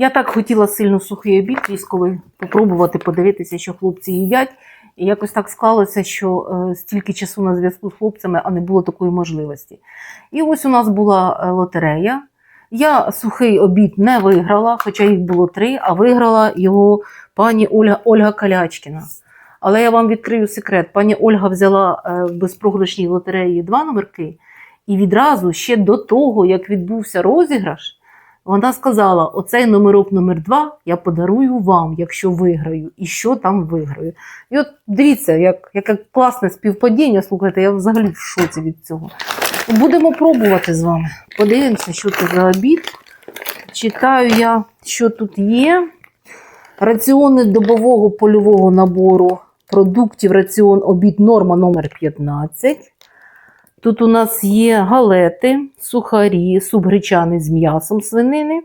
Я так хотіла сильно сухий обід військовий попробувати подивитися, що хлопці їдять. І якось так склалося, що е, стільки часу на зв'язку з хлопцями, а не було такої можливості. І ось у нас була е, лотерея. Я сухий обід не виграла, хоча їх було три, а виграла його пані Ольга, Ольга Калячкіна. Але я вам відкрию секрет. Пані Ольга взяла е, в безпрограшній лотереї два номерки, і відразу ще до того, як відбувся розіграш, вона сказала: оцей номерок номер два я подарую вам, якщо виграю, і що там виграю. І от дивіться, як, яке класне співпадіння. Слухайте, я взагалі в шоці від цього. Будемо пробувати з вами. Подивимося, що це за обід. Читаю я, що тут є. Раціони добового польового набору продуктів раціон обід норма номер 15. Тут у нас є галети, сухарі, суп гречаний з м'ясом свинини,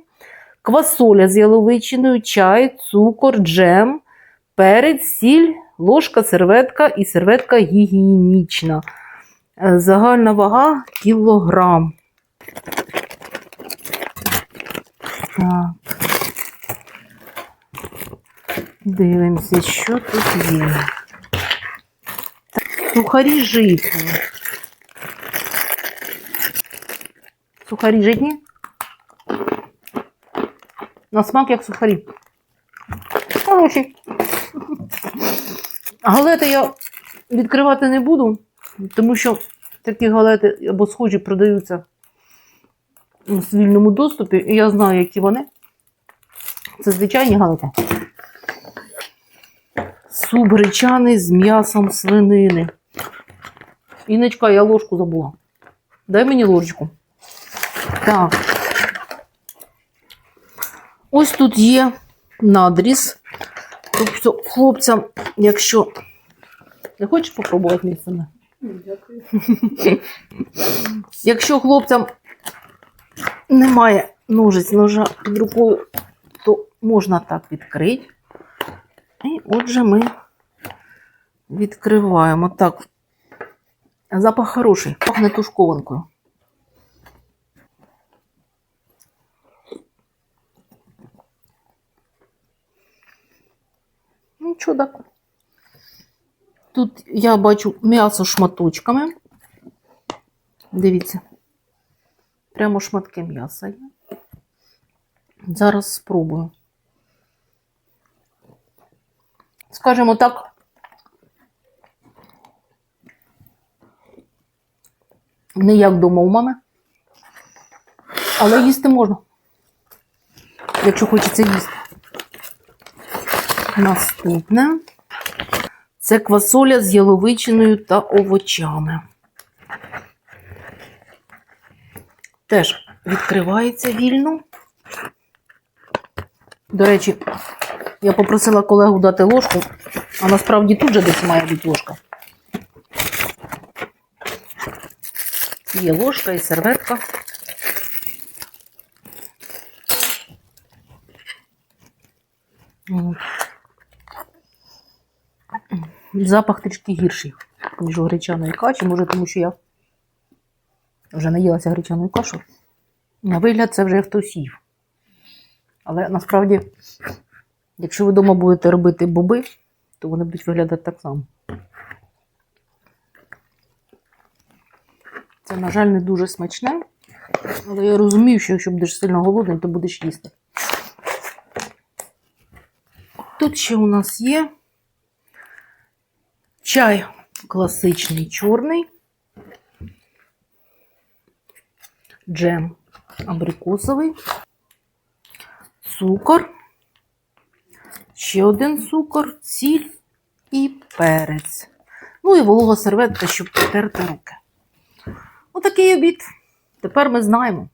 квасоля з яловичиною, чай, цукор, джем, перець, сіль, ложка, серветка і серветка гігієнічна. Е, Загальна вага кілограм. Так. Дивимося, що тут є. Сухарі житні. Сухарі житні. На смак як сухарі. Хороші. Галети я відкривати не буду, тому що такі галети або схожі продаються в вільному доступі, і я знаю, які вони. Це звичайні галети. Суп гречаний з м'ясом свинини. Іночка, я ложку забула. Дай мені ложечку. Так. Ось тут є надріз. Тобто хлопцям, якщо не хочеш попробувати мій саме? Дякую. Якщо хлопцям немає ножиць ножа під рукою, то можна так відкрити. І отже, ми відкриваємо. Так, запах хороший, пахне тушкованкою. Нічого так. Тут я бачу м'ясо шматочками. Дивіться. Прямо шматки м'яса є. Зараз спробую. Скажімо так. Не як вдома у мами. Але їсти можна. Якщо хочеться їсти. Наступне. Це квасоля з яловичиною та овочами. Теж відкривається вільно. До речі, я попросила колегу дати ложку, а насправді тут же десь має бути ложка. Є ложка і серветка. От. Запах трішки гірший, ніж у гречаної каші. Може, тому що я вже наїлася гречаною кашою. На вигляд, це вже хтось їв. Але насправді, якщо ви вдома будете робити боби, то вони будуть виглядати так само. Це, на жаль, не дуже смачне. Але я розумію, що якщо будеш сильно голодний, то будеш їсти. Тут ще у нас є чай класичний чорний, джем абрикосовий, цукор, ще один цукор, сіль і перець. Ну і волога серветка, щоб потерти руки. Отакий обід. Тепер ми знаємо,